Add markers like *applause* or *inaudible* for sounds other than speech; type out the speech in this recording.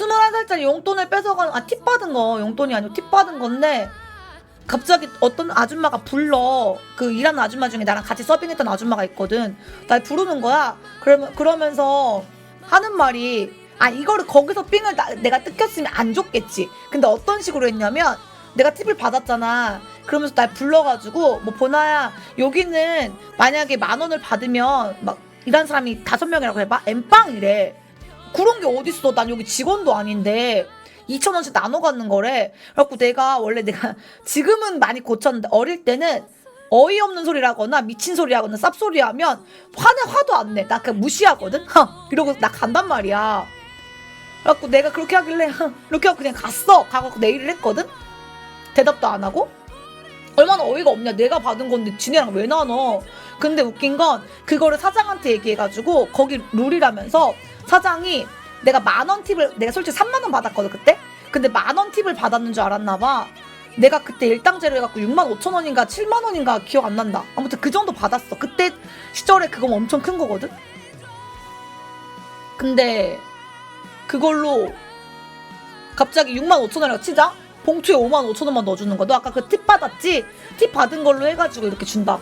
21살짜리 용돈을 뺏어가는 아 팁 받은 거. 용돈이 아니고 팁 받은 건데 갑자기 어떤 아줌마가 불러. 그 일하는 아줌마 중에 나랑 같이 서빙했던 아줌마가 있거든. 날 부르는 거야. 그러면 그러면서 하는 말이 아 이거를 거기서 삥을 나- 내가 뜯겼으면 안 줬겠지. 근데 어떤 식으로 했냐면 내가 팁을 받았잖아. 그러면서 날 불러가지고 뭐 보나야 여기는 만약에 만 원을 받으면 막 일하는 사람이 다섯 명이라고 해봐. 엠빵 이래 그런 게 어딨어 난 여기 직원도 아닌데 2천 원씩 나눠 갖는 거래 그래갖고 내가 원래 내가 *laughs* 지금은 많이 고쳤는데 어릴 때는 어이없는 소리라거나 미친 소리하거나 쌉소리 하면 화내 화도 안 내. 나 그냥 무시하거든. *laughs* 이러고 나 간단 말이야. 그래갖고 내가 그렇게 하길래 *laughs* 이렇게 하고 그냥 갔어. 가고 내일을 했거든. 대답도 안 하고. 얼마나 어이가 없냐. 내가 받은 건데 지네랑 왜 나눠. 근데 웃긴 건 그거를 사장한테 얘기해가지고 거기 룰이라면서 사장이 내가 만 원 팁을 내가 솔직히 3만 원 받았거든 그때. 근데 만 원 팁을 받았는 줄 알았나 봐. 내가 그때 일당제로 해갖고 6만 5천 원인가 7만 원인가 기억 안 난다. 아무튼 그 정도 받았어. 그때 시절에 그거 엄청 큰 거거든. 근데 그걸로 갑자기 6만 5천 원이라고 치자. 봉투에 5만 5천 원만 넣어주는 거야. 너 아까 그 팁 받았지? 팁 받은 걸로 해가지고 이렇게 준다.